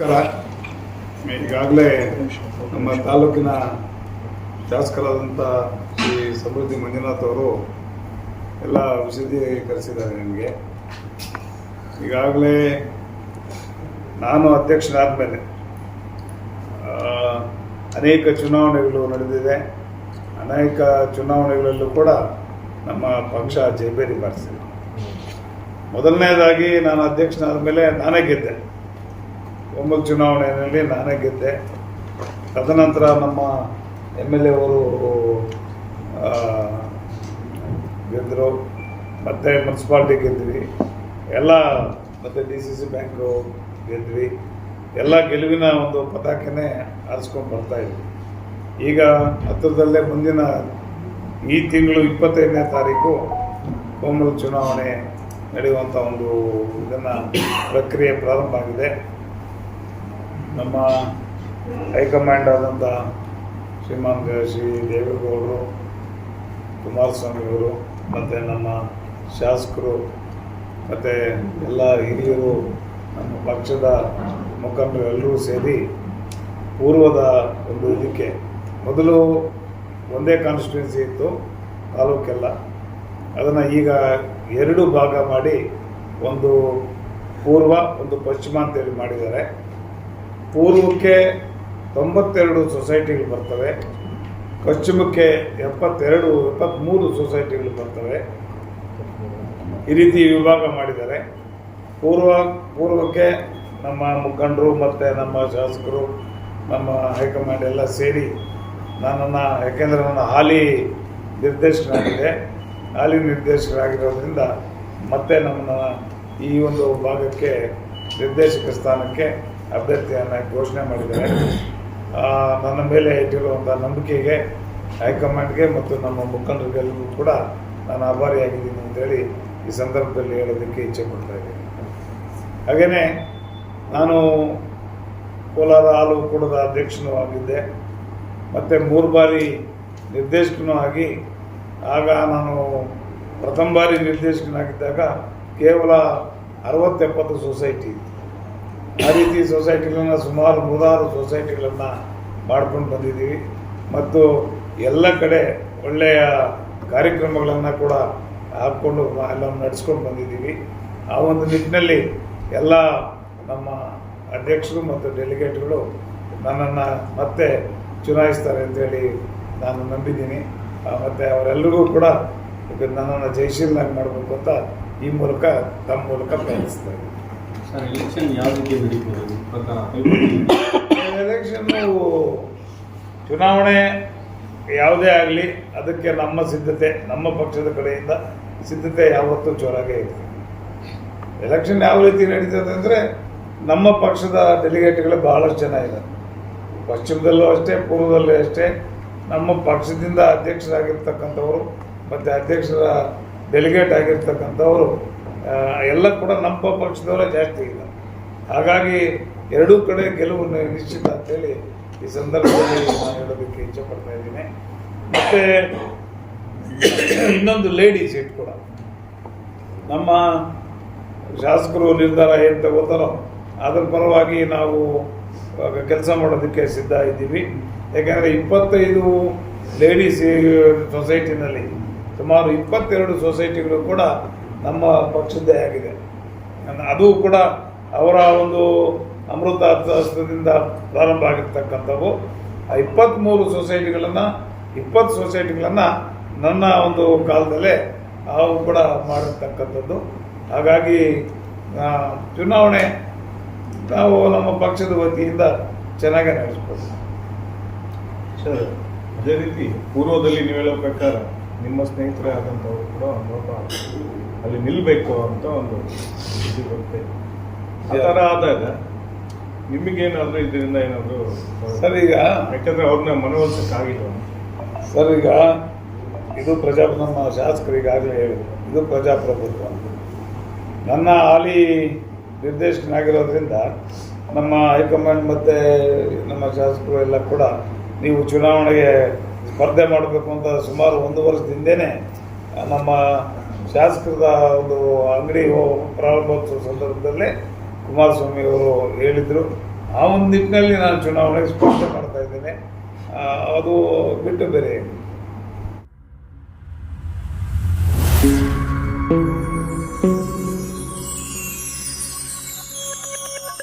ನಮಸ್ಕಾರ. ಈಗಾಗಲೇ ನಮ್ಮ ತಾಲೂಕಿನ ಶಾಸಕರಾದಂಥ ಶ್ರೀ ಸಮೃದ್ಧಿ ಮಂಜುನಾಥ್ ಅವರು ಎಲ್ಲ ವಿಶದೀಕರಿಸಿದ್ದಾರೆ ನಿಮಗೆ. ಈಗಾಗಲೇ ನಾನು ಅಧ್ಯಕ್ಷನಾದ ಮೇಲೆ ಅನೇಕ ಚುನಾವಣೆಗಳು ನಡೆದಿದೆ. ಅನೇಕ ಚುನಾವಣೆಗಳಲ್ಲೂ ಕೂಡ ನಮ್ಮ ಪಕ್ಷ ಜೈಬೇರಿ ಬಾರಿಸಿದೆ. ಮೊದಲನೇದಾಗಿ ನಾನು ಅಧ್ಯಕ್ಷನಾದ ಮೇಲೆ ನಾನೇ ಗೆದ್ದೆ. ಒಮ್ಮಲ್ ಚುನಾವಣೆಯಲ್ಲಿ ನಾನೇ ಗೆದ್ದೆ. ತದನಂತರ ನಮ್ಮ ಎಂ ಎಲ್ ಎ ಅವರು ಆ, ಗೆದ್ದರು ಮತ್ತು ಮುನ್ಸಿಪಾಲ್ಟಿ ಗೆದ್ವಿ ಎಲ್ಲ ಮತ್ತು ಡಿ ಸಿ ಸಿ ಬ್ಯಾಂಕು ಗೆದ್ವಿ. ಎಲ್ಲ ಗೆಲುವಿನ ಒಂದು ಪತಾಕೆನೇ ಆರಿಸ್ಕೊಂಡು ಬರ್ತಾಯಿದ್ವಿ ಈಗ ಹತ್ತಿರದಲ್ಲೇ ಮುಂದಿನ ಈ ತಿಂಗಳು ಇಪ್ಪತ್ತೈದನೇ ತಾರೀಕು ಕೋಮಲ್ ಚುನಾವಣೆ ನಡೆಯುವಂಥ ಒಂದು ಇದನ್ನು ಪ್ರಕ್ರಿಯೆ ಪ್ರಾರಂಭ ಆಗಿದೆ. ನಮ್ಮ ಹೈಕಮಾಂಡ್ ಆದಂಥ ಶ್ರೀಮಾನ್ ಶ್ರೀ ದೇವೇಗೌಡರು ಕುಮಾರಸ್ವಾಮಿ ಅವರು ಮತ್ತು ನಮ್ಮ ಶಾಸಕರು, ಮತ್ತು ಎಲ್ಲ ಹಿರಿಯರು, ನಮ್ಮ ಪಕ್ಷದ ಮುಖಂಡರು ಎಲ್ಲರೂ ಸೇರಿ ಪೂರ್ವದ ಒಂದು ಇದಕ್ಕೆ ಮೊದಲು ಒಂದೇ ಕಾನ್ಸ್ಟಿಟ್ಯೂನ್ಸಿ ಇತ್ತು, ತಾಲೂಕೆಲ್ಲ. ಅದನ್ನು ಈಗ ಎರಡು ಭಾಗ ಮಾಡಿ ಒಂದು ಪೂರ್ವ, ಒಂದು ಪಶ್ಚಿಮ ಅಂತೇಳಿ ಮಾಡಿದ್ದಾರೆ. ಪೂರ್ವಕ್ಕೆ ತೊಂಬತ್ತೆರಡು ಸೊಸೈಟಿಗಳು ಬರ್ತವೆ, ಪಶ್ಚಿಮಕ್ಕೆ ಎಪ್ಪತ್ತೆರಡು ಎಪ್ಪತ್ತ್ಮೂರು ಸೊಸೈಟಿಗಳು ಬರ್ತವೆ. ಈ ರೀತಿ ವಿಭಾಗ ಮಾಡಿದ್ದಾರೆ. ಪೂರ್ವ, ಪೂರ್ವಕ್ಕೆ ನಮ್ಮ ಮುಖಂಡರು ಮತ್ತು ನಮ್ಮ ಶಾಸಕರು, ನಮ್ಮ ಹೈಕಮಾಂಡ್ ಎಲ್ಲ ಸೇರಿ ನನ್ನನ್ನು ಯಾಕೆಂದರೆ ನನ್ನ ಹಾಲಿ ನಿರ್ದೇಶಕನಾಗಿದೆ ಹಾಲಿ ನಿರ್ದೇಶಕರಾಗಿರೋದ್ರಿಂದ ಮತ್ತೆ ನಮ್ಮನ್ನು ಈ ಒಂದು ಭಾಗಕ್ಕೆ ನಿರ್ದೇಶಕ ಸ್ಥಾನಕ್ಕೆ ಅಭ್ಯರ್ಥಿಯನ್ನು ಘೋಷಣೆ ಮಾಡಿದ್ದಾರೆ. ನನ್ನ ಮೇಲೆ ಇಟ್ಟಿರುವಂಥ ನಂಬಿಕೆಗೆ ಹೈಕಮಾಂಡ್ಗೆ ಮತ್ತು ನಮ್ಮ ಮುಖಂಡರಿಗೆಲ್ಲರಿಗೂ ಕೂಡ ನಾನು ಆಭಾರಿಯಾಗಿದ್ದೀನಿ ಅಂತೇಳಿ ಈ ಸಂದರ್ಭದಲ್ಲಿ ಹೇಳೋದಕ್ಕೆ ಇಚ್ಛೆ ಪಡ್ತಾ ಇದ್ದೀನಿ. ಹಾಗೆಯೇ ನಾನು ಕೋಲಾರ ಹಾಲು ಕೂಡದ ಅಧ್ಯಕ್ಷನೂ ಆಗಿದ್ದೆ. ಮತ್ತು ಮೂರು ಬಾರಿ ನಿರ್ದೇಶಕನೂ ಆಗಿ ಆಗ ನಾನು ಪ್ರಥಮ ಬಾರಿ ನಿರ್ದೇಶಕನಾಗಿದ್ದಾಗ ಕೇವಲ ಅರವತ್ತೆಪ್ಪತ್ತು ಸೊಸೈಟಿ ಇತ್ತು. ಆ ರೀತಿ ಸೊಸೈಟಿಗಳನ್ನ ಸುಮಾರು ನೂರಾರು ಸೊಸೈಟಿಗಳನ್ನು ಮಾಡ್ಕೊಂಡು ಬಂದಿದ್ದೀವಿ. ಮತ್ತು ಎಲ್ಲ ಕಡೆ ಒಳ್ಳೆಯ ಕಾರ್ಯಕ್ರಮಗಳನ್ನು ಕೂಡ ಹಾಕ್ಕೊಂಡು ಎಲ್ಲ ನಡೆಸ್ಕೊಂಡು ಬಂದಿದ್ದೀವಿ. ಆ ಒಂದು ನಿಟ್ಟಿನಲ್ಲಿ ಎಲ್ಲ ನಮ್ಮ ಅಧ್ಯಕ್ಷರು ಮತ್ತು ಡೆಲಿಗೇಟ್ಗಳು ನನ್ನನ್ನು ಮತ್ತೆ ಚುನಾಯಿಸ್ತಾರೆ ಅಂತೇಳಿ ನಾನು ನಂಬಿದ್ದೀನಿ. ಮತ್ತು ಅವರೆಲ್ಲರಿಗೂ ಕೂಡ ನನ್ನನ್ನು ಜಯಶೀಲನಾಗಿ ಮಾಡಬೇಕು ಅಂತ ಈ ಮೂಲಕ ತಮ್ಮ ಮೂಲಕ ಪ್ರಯತ್ನಿಸ್ತಾ ಇದ್ದೀನಿ. ಎಲೆಕ್ಷನ್ ಯಾವ ರೀತಿ ನಡೀಬೋದು ಎಲೆಕ್ಷನ್ನು ಚುನಾವಣೆ ಯಾವುದೇ ಆಗಲಿ, ಅದಕ್ಕೆ ನಮ್ಮ ಸಿದ್ಧತೆ, ನಮ್ಮ ಪಕ್ಷದ ಕಡೆಯಿಂದ ಸಿದ್ಧತೆ ಯಾವತ್ತೂ ಜೋರಾಗೇ ಇದೆ ಎಲೆಕ್ಷನ್ ಯಾವ ರೀತಿ ನಡೀತದೆ ಅಂದರೆ ನಮ್ಮ ಪಕ್ಷದ ಡೆಲಿಗೇಟ್ಗಳು ಬಹಳಷ್ಟು ಜನ ಇದ್ದಾರೆ. ಪಶ್ಚಿಮದಲ್ಲೂ ಅಷ್ಟೇ, ಪೂರ್ವದಲ್ಲೂ ಅಷ್ಟೇ, ನಮ್ಮ ಪಕ್ಷದಿಂದ ಅಧ್ಯಕ್ಷರಾಗಿರ್ತಕ್ಕಂಥವರು ಮತ್ತು ಅಧ್ಯಕ್ಷರ ಡೆಲಿಗೇಟ್ ಆಗಿರ್ತಕ್ಕಂಥವರು ಎಲ್ಲ ಕೂಡ ನಮ್ಮ ಪಕ್ಷದವರೇ ಜಾಸ್ತಿ ಇಲ್ಲ. ಹಾಗಾಗಿ ಎರಡೂ ಕಡೆ ಗೆಲುವು ನಿಶ್ಚಿತ ಅಂತೇಳಿ ಈ ಸಂದರ್ಭದಲ್ಲಿ ನಾನು ಹೇಳೋದಕ್ಕೆ ಇಚ್ಛೆ ಪಡ್ತಾ ಇದ್ದೀನಿ. ಮತ್ತು ಇನ್ನೊಂದು ಲೇಡಿ ಸೀಟ್ ಕೂಡ. ನಮ್ಮ ಶಾಸಕರು ನಿರ್ಧಾರ ಏನು ತಗೋತಾರೋ ಅದ್ರ ಪರವಾಗಿ ನಾವು ಕೆಲಸ ಮಾಡೋದಕ್ಕೆ ಸಿದ್ಧ ಇದ್ದೀವಿ. ಯಾಕೆಂದರೆ ಇಪ್ಪತ್ತೈದು ಲೇಡೀಸ್ ಸೊಸೈಟಿನಲ್ಲಿ ಸುಮಾರು ಇಪ್ಪತ್ತೆರಡು ಸೊಸೈಟಿಗಳು ಕೂಡ ನಮ್ಮ ಪಕ್ಷದ್ದೇ ಆಗಿದೆ. ಅದು ಕೂಡ ಅವರ ಒಂದು ಅಮೃತ ಅರ್ಥಶಾಸ್ತ್ರದಿಂದ ಪ್ರಾರಂಭ ಆಗಿರ್ತಕ್ಕಂಥವು. ಆ ಇಪ್ಪತ್ತ್ಮೂರು ಸೊಸೈಟಿಗಳನ್ನು, ಇಪ್ಪತ್ತು ಸೊಸೈಟಿಗಳನ್ನು ನನ್ನ ಒಂದು ಕಾಲದಲ್ಲೇ ಅವು ಕೂಡ ಮಾಡಿರ್ತಕ್ಕಂಥದ್ದು. ಹಾಗಾಗಿ ಚುನಾವಣೆ ನಾವು ನಮ್ಮ ಪಕ್ಷದ ವತಿಯಿಂದ ಚೆನ್ನಾಗೇ ನಡೆಸ್ಬೋದು. ಸರ್, ಅದೇ ರೀತಿ ಪೂರ್ವದಲ್ಲಿ ನೀವು ಹೇಳೋ ಪ್ರಕಾರ ನಿಮ್ಮ ಸ್ನೇಹಿತರೇ ಆದಂಥವ್ರು ಕೂಡ ಅಲ್ಲಿ ನಿಲ್ಲಬೇಕು ಅಂತ ಒಂದು ಇದು ಬರುತ್ತೆ. ಆ ಥರ ಆದಾಗ ನಿಮಗೇನಾದರೂ ಇದರಿಂದ ಏನಾದರೂ ಸರ್ ಈಗ ಯಾಕಂದ್ರೆ ಅವ್ರನ್ನ ಮನವೊಲಿಸಕ್ಕಾಗಿಲ್ಲ. ಸರ್ ಈಗ ಇದು ಪ್ರಜಾ ನಮ್ಮ ಶಾಸಕರು ಈಗಾಗಲೇ ಹೇಳಿದ್ರು. ಇದು ಪ್ರಜಾಪ್ರಭುತ್ವ ಅಂತ. ನನ್ನ ಹಾಲಿ ನಿರ್ದೇಶಕನಾಗಿರೋದ್ರಿಂದ ನಮ್ಮ ಹೈಕಮಾಂಡ್ ಮತ್ತು ನಮ್ಮ ಶಾಸಕರು ಎಲ್ಲ ಕೂಡ ನೀವು ಚುನಾವಣೆಗೆ ಸ್ಪರ್ಧೆ ಮಾಡಬೇಕು ಅಂತ ಸುಮಾರು ಒಂದು ವರ್ಷದಿಂದನೇ ನಮ್ಮ ಶಾಸಕರದ ಒಂದು ಅಂಗಡಿ ಪ್ರಾರಂಭೋತ್ಸವ ಸಂದರ್ಭದಲ್ಲೇ ಕುಮಾರಸ್ವಾಮಿ ಅವರು ಹೇಳಿದರು. ಆ ಒಂದು ನಿಟ್ಟಿನಲ್ಲಿ ನಾನು ಚುನಾವಣೆಗೆ ಸ್ಪಷ್ಟ ಮಾಡ್ತಾ ಇದ್ದೇನೆ. ಅದು ಬಿಟ್ಟು ಬೇರೆ